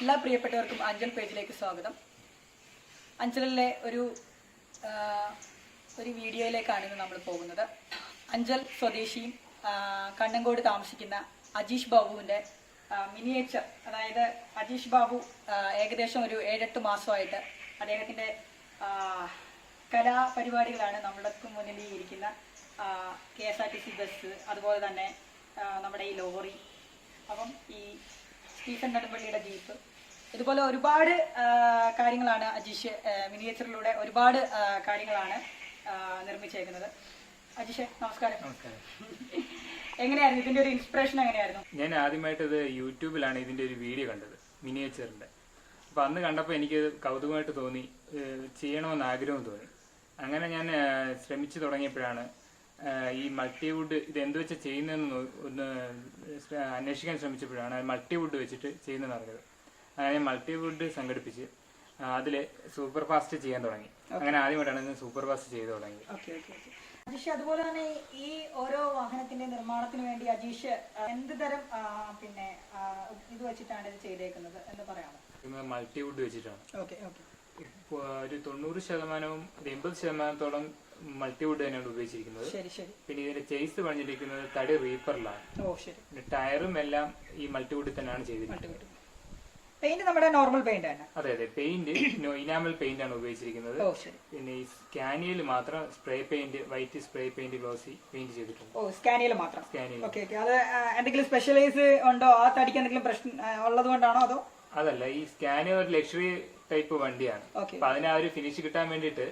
എല്ലാ പ്രിയപ്പെട്ടവർക്കും അഞ്ചൽ പേജിലേക്ക് സ്വാഗതം. അഞ്ചലിലെ ഒരു ഒരു വീഡിയോയിലേക്കാണ് ഇന്ന് നമ്മൾ പോകുന്നത്. അഞ്ചൽ സ്വദേശിയും കണ്ണങ്കോട് താമസിക്കുന്ന അജീഷ് ബാബുവിന്റെ മിനിയേച്ചർ അതായത് അജീഷ് ബാബു ഏകദേശം ഒരു ഏഴെട്ട് മാസമായിട്ട് അദ്ദേഹത്തിന്റെ കലാപരിപാടികളാണ് നമ്മൾക്ക് മുന്നിൽ ഇരിക്കുന്ന K S R T C bus അതുപോലെ തന്നെ നമ്മുടെ ഈ ലോറി അപ്പം ഈ സ്റ്റീഫൻ നെടുമ്പള്ളിയുടെ ജീപ്പ് ഇതുപോലെ ഒരുപാട് കാര്യങ്ങളാണ് അജീഷ് മിനിയേച്ചറിലൂടെ ഒരുപാട് കാര്യങ്ങളാണ് നിർമ്മിച്ചേക്കുന്നത്. അജീഷ് നമസ്കാരം. നമസ്കാരം. എങ്ങനെയായിരുന്നു? ഇതിന്റെ ഒരു ഇൻസ്പിറേഷൻ എങ്ങനെയായിരുന്നു? ഞാൻ ആദ്യമായിട്ട് ഇത് യൂട്യൂബിലാണ് ഇതിന്റെ ഒരു വീഡിയോ കണ്ടത് മിനിയേച്ചറിന്റെ അപ്പൊ അന്ന് കണ്ടപ്പോൾ എനിക്ക് കൗതുകമായിട്ട് തോന്നി ചെയ്യണമെന്ന് ആഗ്രഹം തോന്നി. അങ്ങനെ ഞാൻ ശ്രമിച്ചു തുടങ്ങിയപ്പോഴാണ് ഈ മൾട്ടിവുഡ് ഇത് എന്ത് വെച്ചാൽ ചെയ്യുന്നതെന്ന് ഒന്ന് അന്വേഷിക്കാൻ ശ്രമിച്ചപ്പോഴാണ് മൾട്ടിവുഡ് വെച്ചിട്ട് ചെയ്യുന്നതെന്ന് അറിഞ്ഞത്. അങ്ങനെ മൾട്ടിവുഡ് സംഘടിപ്പിച്ച് അതിൽ സൂപ്പർ ഫാസ്റ്റ് ചെയ്യാൻ തുടങ്ങി. അങ്ങനെ ആദ്യമായിട്ടാണ് സൂപ്പർ ഫാസ്റ്റ് ചെയ്തു തുടങ്ങി അജീഷ് അതുപോലെ തന്നെ ഈ ഓരോ വാഹനത്തിന്റെ നിർമ്മാണത്തിന് വേണ്ടി അജീഷ് എന്ത് തരം പിന്നെ ഇത് വെച്ചിട്ടാണ് ഇത് ചെയ്തേക്കുന്നത്? എന്ന് പറയാമോ? മൾട്ടിവുഡ് വെച്ചിട്ടാണ്. ഒരു തൊണ്ണൂറ് ശതമാനവും ഒരു എൺപത് ശതമാനത്തോളം മൾട്ടിവുഡ് തന്നെയാണ് ഉപയോഗിച്ചിരിക്കുന്നത്. പിന്നെ ഇതിന്റെ ചേസ് പണിഞ്ഞിരിക്കുന്നത് തടി റീപ്പറിലാണ് ടയറും എല്ലാം ഈ മൾട്ടി മൾട്ടിവുഡിൽ തന്നെയാണ് ചെയ്തിരിക്കുന്നത്. പെയിന്റ് നമ്മുടെ നോർമൽ പെയിന്റ് തന്നെ. അതെ അതെ. പെയിന്റ് ഇനാമൽ പെയിന്റ് ആണ് ഉപയോഗിച്ചിരിക്കുന്നത്. ഓ ശരി. പിന്നെ ഈ സ്കാനിയയിൽ മാത്രം spray paint white spray paint glossy paint ചെയ്തിട്ടുണ്ട്. ഓ സ്കാനിയൽ മാത്രം. സ്കാനിയൽ ഓക്കെ ഓക്കെ അത് എന്തെങ്കിലും സ്പെഷ്യലൈസ് ഉണ്ടോ? ആ തടിക്ക് എന്തെങ്കിലും പ്രശ്നം ഉള്ളത് കൊണ്ടാണോ അതോ? അതല്ല ഈ സ്കാനിയ ഒരു ലക്ഷറി ടൈപ്പ് വണ്ടിയാണ്. അപ്പൊ അതിന് ആ ഒരു ഫിനിഷ് കിട്ടാൻ വേണ്ടിട്ട്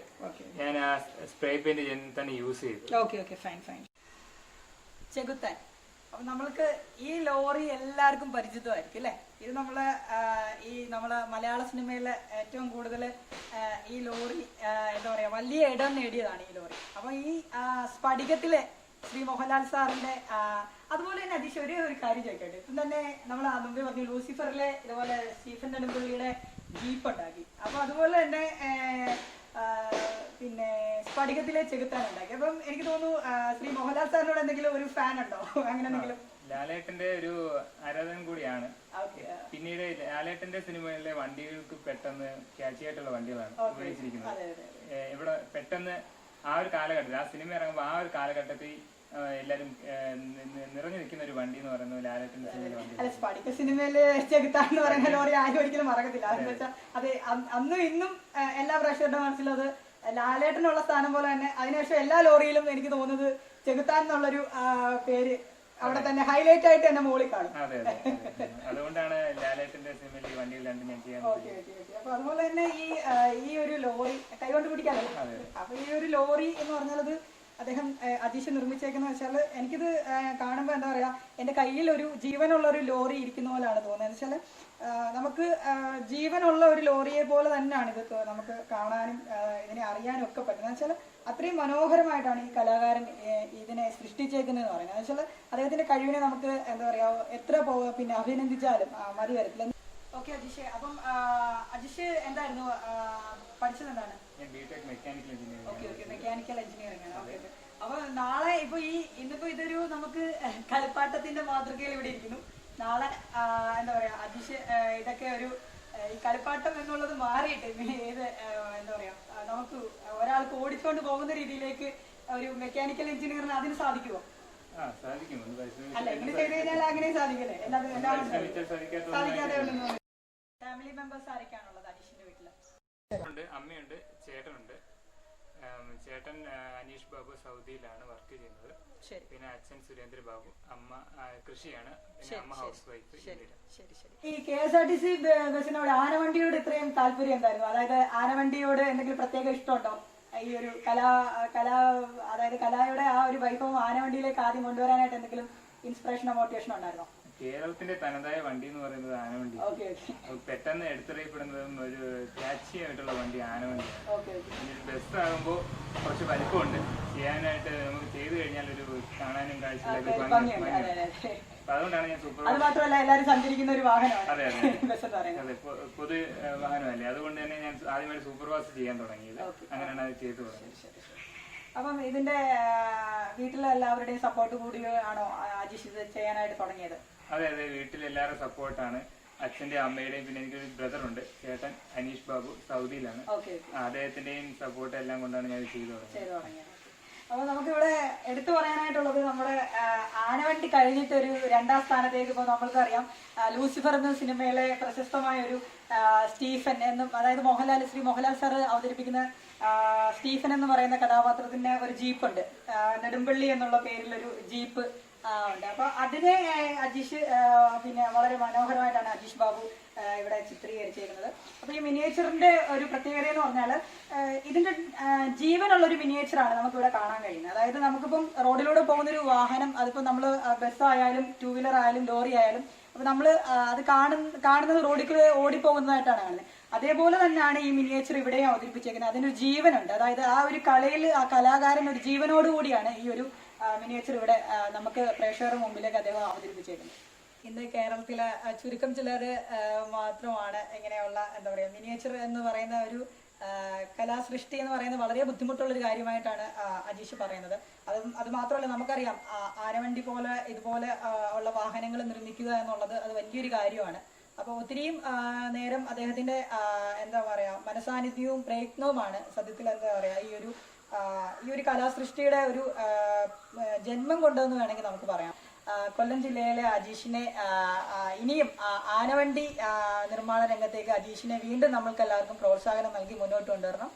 ഞാൻ ആ സ്പ്രേ പെയിന്റ് തന്നെ യൂസ് ചെയ്തു. ഓക്കെ ഓക്കെ ഫൈൻ ഫൈൻ ചെകുത്താൻ. നമ്മൾക്ക് ഈ ലോറി എല്ലാവർക്കും പരിചിതമായിരിക്കും അല്ലേ? ഇത് നമ്മൾ ഈ നമ്മളെ മലയാള സിനിമയിലെ ഏറ്റവും കൂടുതൽ ഈ ലോറി എന്താ പറയാ വലിയ ഇടം നേടിയതാണ് ഈ ലോറി. അപ്പൊ ഈ സ്ഫടികത്തിലെ ശ്രീ മോഹൻലാൽ സാറിന്റെ അതുപോലെ തന്നെ അതിശ ഒരേ ഒരു കാര്യം ചോദിക്കട്ടെ. ഇപ്പം തന്നെ നമ്മൾ മുമ്പേ പറഞ്ഞു ലൂസിഫറിലെ ഇതുപോലെ സ്റ്റീഫൻ നെടുമ്പള്ളിയുടെ ജീപ്പ് ഉണ്ടാക്കി. അപ്പൊ അതുപോലെ തന്നെ പിന്നെ സ്ഫടികത്തിലെ ചെകുത്താൻ ഉണ്ടാക്കി. അപ്പം എനിക്ക് തോന്നുന്നു ശ്രീ മോഹൻലാൽ സാറിനോട് എന്തെങ്കിലും ഒരു ഫാൻ ഉണ്ടോ? അങ്ങനെ എന്തെങ്കിലും? ലാലേട്ടന്റെ ഒരു ആരാധകൻ കൂടിയാണ്. പിന്നീട് ലാലേട്ടന്റെ സിനിമകളിലെ വണ്ടികൾക്ക് പെട്ടെന്ന് ക്യാച്ചി ആയിട്ടുള്ള വണ്ടികളാണ് ഉപയോഗിച്ചിരിക്കുന്നത്. ഇവിടെ പെട്ടെന്ന് ആ ഒരു കാലഘട്ടത്തിൽ ആ സിനിമ ഇറങ്ങുമ്പോൾ ആ ഒരു കാലഘട്ടത്തിൽ എല്ലാരും നിറഞ്ഞു നിൽക്കുന്ന ഒരു വണ്ടി എന്ന് പറയുന്നത് ലാലേട്ടന്റെ സിനിമയിലെ വണ്ടി. അല്ല സിനിമയിൽ ചെകുത്താന്ന് പറയുന്ന ലോറി ആരും ഒരിക്കലും മറക്കത്തില്ല. അതെന്ന് വെച്ചാൽ അത് അന്നും ഇന്നും എല്ലാ പ്രേക്ഷകരുടെ മനസ്സിലത് ലാലേട്ടനുള്ള സ്ഥാനം പോലെ തന്നെ അതിനുശേഷം എല്ലാ ലോറിയിലും എനിക്ക് തോന്നുന്നത് ചെകുത്താൻ എന്നുള്ളൊരു പേര് അവിടെ തന്നെ ഹൈലൈറ്റ് ആയിട്ട് എന്നെ മോളി കാണും. അതെ അതെ അതെ. അതുകൊണ്ടാണ് ലാലേട്ടന്റെ സിനിമയിൽ ഈ രണ്ട് രണ്ടും ഞാൻ ചെയ്യാൻ അപ്പൊ അതുപോലെ തന്നെ ഈ ഈ ഒരു ലോറി കൈകൊണ്ട് പിടിക്കാമല്ലോ അതെ. അപ്പൊ ഈ ഒരു ലോറി എന്ന് പറഞ്ഞാൽ അദ്ദേഹം അജീഷ് നിർമ്മിച്ചേക്കുന്ന വെച്ചാൽ എനിക്കിത് കാണുമ്പോൾ എന്താ പറയാ എന്റെ കയ്യിൽ ഒരു ജീവനുള്ള ഒരു ലോറി ഇരിക്കുന്ന പോലെയാണ് തോന്നുന്നത്. വെച്ചാൽ നമുക്ക് ജീവനുള്ള ഒരു ലോറിയെ പോലെ തന്നെയാണ് ഇത് നമുക്ക് കാണാനും ഇതിനെ അറിയാനും ഒക്കെ പറ്റുന്നത്. വെച്ചാൽ അത്രയും മനോഹരമായിട്ടാണ് ഈ കലാകാരൻ ഇതിനെ സൃഷ്ടിച്ചേക്കുന്നത് എന്ന് പറയുന്നത് വെച്ചാൽ അദ്ദേഹത്തിന്റെ കഴിവിനെ നമുക്ക് എന്താ പറയാ എത്ര പിന്നെ അഭിനന്ദിച്ചാലും മതി വരത്തില്ല ഓക്കെ അജിഷേ അപ്പം അജിഷ് എന്തായിരുന്നു പഠിച്ചത്. എന്താണ് മെക്കാനിക്കൽ എഞ്ചിനീയറിംഗ് ആണ് അപ്പൊ നാളെ ഇപ്പൊ ഈ ഇന്നിപ്പോ ഇതൊരു നമുക്ക് കളിപ്പാട്ടത്തിന്റെ മാതൃകയിൽ ഇവിടെ ഇരിക്കുന്നു. നാളെ എന്താ പറയാ അതിശയ ഇതൊക്കെ ഒരു ഈ കളിപ്പാട്ടം എന്നുള്ളത് മാറിയിട്ട് ഏത് എന്താ പറയാ നമുക്ക് ഒരാൾക്ക് ഓടിച്ചുകൊണ്ട് പോകുന്ന രീതിയിലേക്ക് ഒരു മെക്കാനിക്കൽ എഞ്ചിനീയറിന് അതിന് സാധിക്കുമോ അല്ല ഇങ്ങനെ ചെയ്ത് കഴിഞ്ഞാൽ അങ്ങനെ സാധിക്കില്ലേ? എല്ലാവരും സാധിക്കാതെ ഫാമിലി മെമ്പേഴ്സ് ആരൊക്കെയാണുള്ളത്? വീട്ടിൽ ഉണ്ട് അമ്മയുണ്ട് ചേട്ടനുണ്ട്. ചേട്ടൻ അനീഷ് ബാബു സൗദിയിലാണ് വർക്ക് ചെയ്യുന്നത്. ശരി. പിന്നെ അച്ഛൻ സുരേന്ദ്ര ബാബു. അമ്മ കൃഷിയാണ്. പിന്നെ അമ്മ ഹൗസ് വൈഫ് ശരി ശരി ഈ K S R T C ബസ്സിനോട് ആനവണ്ടിയോട് ഇത്രയും താല്പര്യം എന്തായിരുന്നു? അതായത് ആനവണ്ടിയോട് എന്തെങ്കിലും പ്രത്യേക ഇഷ്ടമുണ്ടോ? ഈ ഒരു കലാ കലാ അതായത് കലായുടെ ആ ഒരു വൈഭവം ആനവണ്ടിയിലേക്ക് ആദ്യം കൊണ്ടുവരാനായിട്ട് എന്തെങ്കിലും ഇൻസ്പിറേഷനോ മോട്ടിവേഷനോ ഉണ്ടായിരുന്നോ? കേരളത്തിന്റെ തനതായ വണ്ടി എന്ന് പറയുന്നത് ആനവണ്ടി പെട്ടെന്ന് എടുത്തറിയപ്പെടുന്നതും ഒരു ക്യാച്ചി ആയിട്ടുള്ള വണ്ടി ആനവണ്ടിയാണ് ബസ് ആകുമ്പോ കുറച്ച് വലിപ്പമുണ്ട്. ചെയ്യാനായിട്ട് നമുക്ക് ചെയ്തു കഴിഞ്ഞാൽ ഒരു കാണാനും കാഴ്ചയിലൊക്കെ അതുകൊണ്ടാണ് ഞാൻ സൂപ്പർ അത് മാത്രമല്ല എല്ലാവരും സഞ്ചരിക്കുന്ന ഒരു വാഹനമാണ്. അതെ അതെ. അതെ പൊതു വാഹനമല്ലേ. അതുകൊണ്ട് തന്നെ ഞാൻ ആദ്യമായിട്ട് സൂപ്പർ ഫാസ്റ്റ് ചെയ്യാൻ തുടങ്ങിയത്. അങ്ങനെയാണ് അത് ചെയ്തു തുടങ്ങിയത്. അപ്പം ഇതിന്റെ വീട്ടിലെ എല്ലാവരുടെയും സപ്പോർട്ട് കൂടി ആണോ അജീഷ് ഇത് ചെയ്യാനായിട്ട് തുടങ്ങിയത്? അതെ അതെ വീട്ടിൽ എല്ലാവരും സപ്പോർട്ടാണ്. അച്ഛന്റെ അമ്മയുടെയും പിന്നെ എനിക്കൊരു ബ്രദർ ഉണ്ട് ചേട്ടൻ അനീഷ് ബാബു സൗദിയിലാണ്. അദ്ദേഹത്തിന്റെയും സപ്പോർട്ട് എല്ലാം കൊണ്ടാണ് ഞാൻ ചെയ്തു തുടങ്ങിയത്. അപ്പൊ നമുക്കിവിടെ എടുത്തു പറയാനായിട്ടുള്ളത് നമ്മുടെ ആനവണ്ടി കഴിഞ്ഞിട്ട് ഒരു രണ്ടാം സ്ഥാനത്തേക്ക് ഇപ്പോൾ നമ്മൾക്കറിയാം. ലൂസിഫർ എന്ന സിനിമയിലെ പ്രശസ്തമായ ഒരു സ്റ്റീഫൻ എന്നും അതായത് മോഹൻലാൽ ശ്രീ മോഹൻലാൽ സാർ അവതരിപ്പിക്കുന്ന സ്റ്റീഫൻ എന്ന് പറയുന്ന കഥാപാത്രത്തിന് ഒരു ജീപ്പ് ഉണ്ട് നെടുമ്പള്ളി എന്നുള്ള പേരിലൊരു ജീപ്പ് അപ്പൊ അതിനെ അജീഷ് പിന്നെ വളരെ മനോഹരമായിട്ടാണ് അജീഷ് ബാബു ഇവിടെ ചിത്രീകരിച്ചിരിക്കുന്നത് അപ്പൊ ഈ മിനിയേച്ചറിന്റെ ഒരു പ്രത്യേകത എന്ന് പറഞ്ഞാൽ ഇതിന്റെ ജീവനുള്ള ഒരു മിനിയേച്ചറാണ് നമുക്ക് ഇവിടെ കാണാൻ കഴിയുന്നത്. അതായത് നമുക്കിപ്പം റോഡിലൂടെ പോകുന്ന ഒരു വാഹനം അതിപ്പോ നമ്മൾ ബസ്സായാലും ടൂ വീലർ ആയാലും ലോറി ആയാലും അപ്പൊ നമ്മൾ അത് കാണുന്ന കാണുന്നത് റോഡിൽ ഓടിപ്പോകുന്നതായിട്ടാണ് കാണുന്നത്. അതേപോലെ തന്നെയാണ് ഈ മിനിയേച്ചർ ഇവിടെയും അവതരിപ്പിച്ചേക്കുന്നത്. അതിനൊരു ജീവനുണ്ട്. അതായത് ആ ഒരു കലയിൽ ആ കലാകാരൻ ഒരു ജീവനോടുകൂടിയാണ് ഈ ഒരു മിനിയേച്ചർ ഇവിടെ നമുക്ക് പ്രേക്ഷകരുടെ മുമ്പിലേക്ക് അദ്ദേഹം അവതരിപ്പിച്ചേക്കുന്നത് ഇന്ന് കേരളത്തിലെ ചുരുക്കം ചിലർ മാത്രമാണ് ഇങ്ങനെയുള്ള എന്താ പറയുക മിനിയേച്ചർ എന്ന് പറയുന്ന ഒരു കലാസൃഷ്ടി എന്ന് പറയുന്നത് വളരെ ബുദ്ധിമുട്ടുള്ള ഒരു കാര്യമായിട്ടാണ് അജീഷ് പറയുന്നത്. അത് അത് മാത്രമല്ല നമുക്കറിയാം ആനവണ്ടി പോലെ ഇതുപോലെ ഉള്ള വാഹനങ്ങൾ നിർമ്മിക്കുക എന്നുള്ളത് അത് വലിയൊരു കാര്യമാണ്. അപ്പോൾ ഒത്തിരിയും നേരം അദ്ദേഹത്തിന്റെ എന്താ പറയുക മനസാന്നിധ്യവും പ്രയത്നവുമാണ് സത്യത്തിൽ എന്താ പറയുക ഈ ഒരു ഈ ഒരു കലാസൃഷ്ടിയുടെ ഒരു ജന്മം കൊണ്ടുവന്ന് വേണമെങ്കിൽ നമുക്ക് പറയാം. കൊല്ലം ജില്ലയിലെ അജീഷിനെ ഇനിയും ആനവണ്ടി നിർമ്മാണ രംഗത്തേക്ക് അജീഷിനെ വീണ്ടും നമ്മൾക്ക് എല്ലാവർക്കും പ്രോത്സാഹനം നൽകി മുന്നോട്ട് കൊണ്ടുവരണം.